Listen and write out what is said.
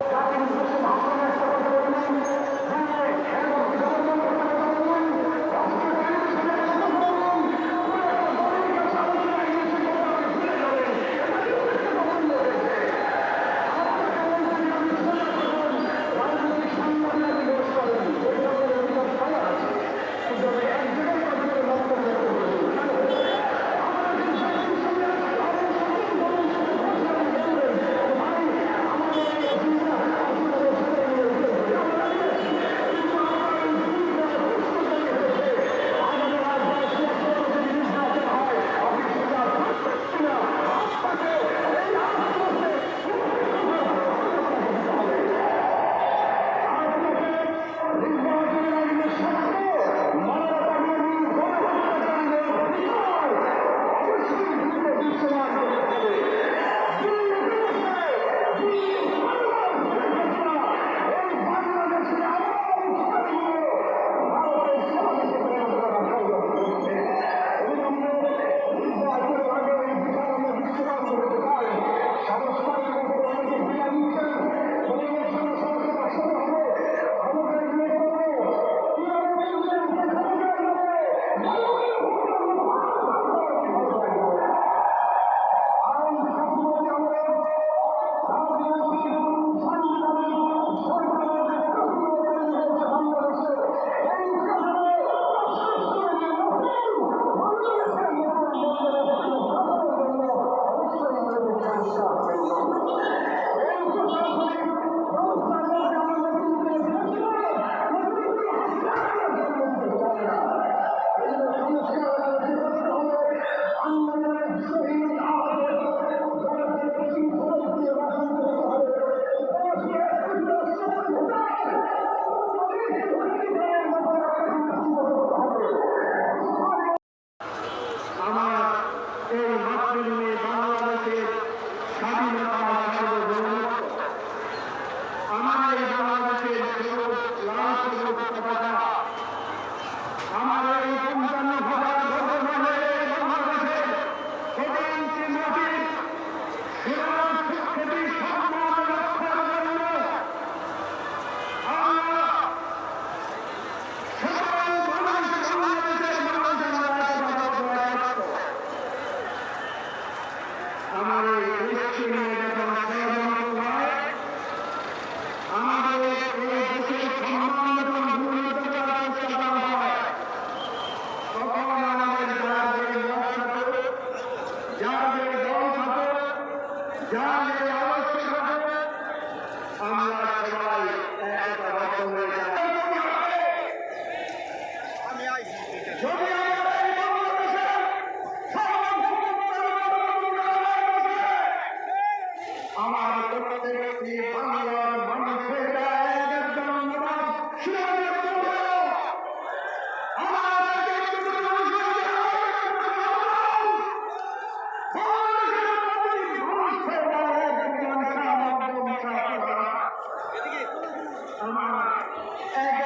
আমার যার যে দল থাকে যার যে আদর্শ থাকে আমরা সবাই একতাবদ্ধ হয়ে আমার প্রত্যেকটি বাংলার মানুষেরা Ever.